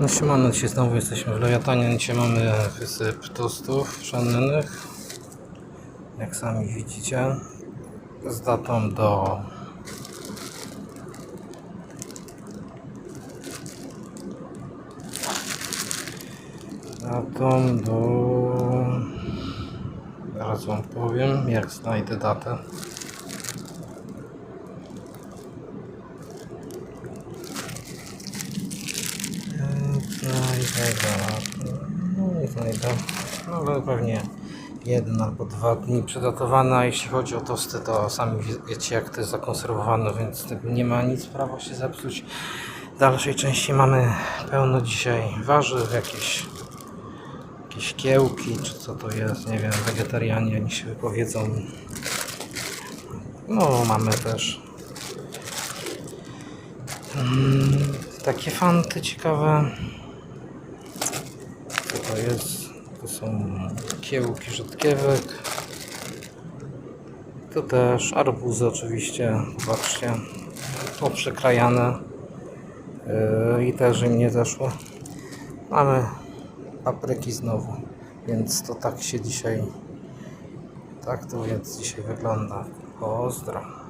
No siemano, dzisiaj znowu jesteśmy w Lewiatanie, dzisiaj mamy wysyp tostów jak sami widzicie, z datą do datą do zaraz wam powiem, jak znajdę datę Znajdę go. No nie znajdę. No ale pewnie jeden albo dwa dni przedatowane, a jeśli chodzi o tosty, to sami wie- wiecie jak to jest zakonserwowane, więc nie ma nic prawa się zepsuć. W dalszej części mamy pełno dzisiaj warzyw, jakieś, jakieś kiełki, czy co to jest, nie wiem, wegetarianie, oni się wypowiedzą. No, mamy też mm, takie fanty ciekawe. Jest? To są kiełki rzodkiewek. To też arbuzy oczywiście, zobaczcie, poprzekrajane yy, i też im nie zeszło. Mamy papryki znowu, więc to tak się dzisiaj, tak to więc dzisiaj wygląda. Pozdro.